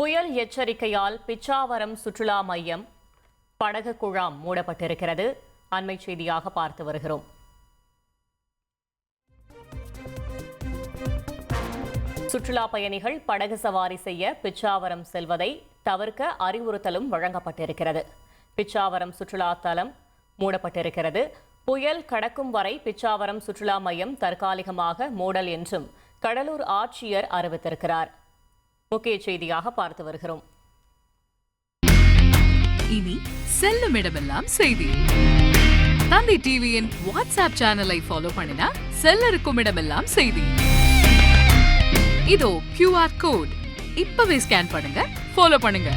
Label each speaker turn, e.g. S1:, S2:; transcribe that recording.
S1: புயல் எச்சரிக்கையால் பிச்சாவரம் சுற்றுலா மையம் படகு குழாம் மூடப்பட்டிருக்கிறது. அண்மை செய்தியாக பார்த்து வருகிறோம். சுற்றுலா பயணிகள் படகு சவாரி செய்ய பிச்சாவரம் செல்வதை தவிர்க்க அறிவுறுத்தலும் வழங்கப்பட்டிருக்கிறது. பிச்சாவரம் சுற்றுலா தலம் மூடப்பட்டிருக்கிறது. புயல் கடக்கும் வரை பிச்சாவரம் சுற்றுலா மையம் தற்காலிகமாக மூடல் என்றும் கடலூர் ஆட்சியர் அறிவித்திருக்கிறார். முக்கிய செய்தியாக பார்த்து வருகிறோம்.
S2: இனி செல்லும் இடமெல்லாம் செய்தி. தந்தி டிவியின் வாட்ஸ்அப் சேனலை ஃபாலோ பண்ணினா செல்ல இருக்கும் இடமெல்லாம் செய்தி. இதோ கியூஆர் கோட் இப்பவே ஸ்கேன் பண்ணுங்க ஃபாலோ பண்ணுங்க.